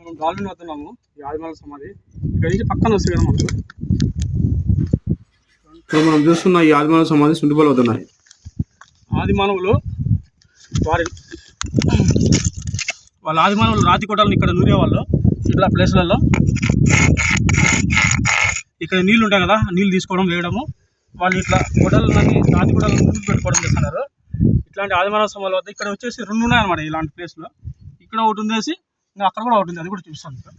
మనం డాల్ఫిన్ వస్తున్నాము ఈ ఆదిమాల సమాధి. ఇక్కడ నుంచి పక్కన వస్తుంది కదా మనకు. ఇప్పుడు మనం చూస్తున్న ఈ ఆదిమానవ సమాధి సుండిపల్లి వస్తున్నాయి ఆదిమానవులు వారి వాళ్ళ ఆదిమానవులు రాతి కోటలను ఇక్కడ నూరేవాళ్ళు ఇట్లా ప్లేస్లలో. ఇక్కడ నీళ్ళు ఉంటాయి కదా నీళ్ళు తీసుకోవడం వేయడము. వాళ్ళు ఇట్లా గొడవలన్నీ రాతి గొడవలు ముందుకు పెట్టుకోవడం చేస్తున్నారు. ఇట్లాంటి ఆదిమానవ సమాధుల వద్ద ఇక్కడ వచ్చేసి రెండు ఉన్నాయన్నమాట ఇలాంటి ప్లేస్లో ఇక్కడ ఒకటి ఉండేసి ఇంకా అక్కడ కూడా ఒకటి ఉంది అది కూడా చూపిస్తాను ఇక్కడ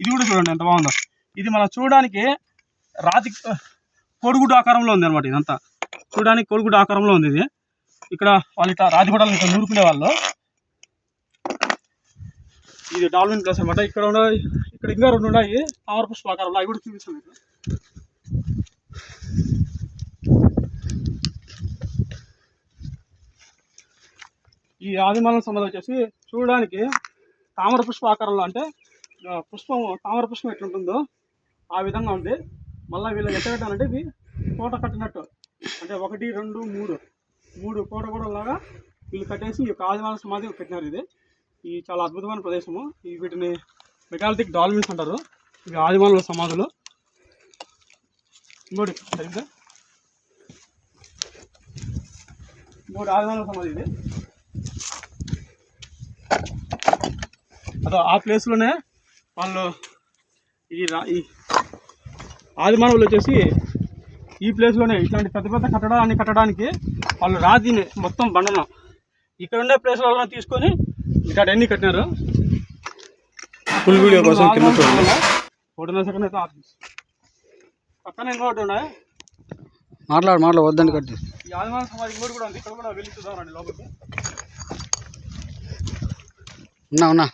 ఇది కూడా చూడండి ఎంత బాగుందో. ఇది మనం చూడడానికి రాతి కోడిగుడ్డు ఆకారంలో ఉంది అనమాట ఇదంతా. చూడడానికి కోడిగుడ్డు ఆకారంలో ఉంది ఇది. ఇక్కడ వాళ్ళు ఇట్లా రాతి కూడా ఇక్కడ నూరుకునే వాళ్ళు. ఇది డాల్ఫిన్ ప్లేస్ అనమాట ఇక్కడ ఉన్నాయి ఇక్కడ ఇంకా రెండు ఉన్నాయి. తామర పుష్ప ఆకారంలో అవి కూడా చూపిస్తాను ఈ ఆదిమాలం సమాధి వచ్చేసి చూడడానికి తామర పుష్ప ఆకారంలో అంటే పుష్పం తామర పుష్పం ఎట్లుంటుందో ఆ విధంగా ఉంది. మళ్ళీ వీళ్ళు ఎట్ట ఇది ఇవి కోట కట్టినట్టు. అంటే ఒకటి రెండు మూడు. మూడు కోట కూడా లాగా వీళ్ళు కట్టేసి ఈ యొక్క సమాధి పెట్టినారు ఇది. ఈ చాలా అద్భుతమైన ప్రదేశము. ఈ వీటిని మెగాలిటిక్ డాల్మిన్స్ అంటారు. ఇవి ఆదిమానుల సమాధులు. ఇంకోటి సరిగ్గా? మూడు ఆదిమానుల సమాధి ఇది. అదో ఆ ప్లేస్లోనే వాళ్ళు ఈ రా ఈ ఆదిమానవులు వచ్చేసి ఈ ప్లేస్లోనే ఇట్లాంటి పెద్ద పెద్ద కట్టడాన్ని కట్టడానికి వాళ్ళు రాతిని మొత్తం బండన ఇక్కడ ఉండే ప్లేస్లలో తీసుకొని ఇక్కడ అన్ని కట్టినారు? ఫుల్ వీడియో కోసం కింద చూడండి. ఒకటిన్నర సెకండ్ అయితే ఆఫీస్ పక్కన ఇంకోటి ఉన్నాయి? మాట్లాడు మాట్లాడు వద్దని కట్ చేసి ఈ ఆదిమాన సమాధి ఇంకోటి కూడా ఉంది. ఇక్కడ కూడా వెళ్ళి చూద్దాం రండి లోపలికి. ఉన్నా ఉన్నా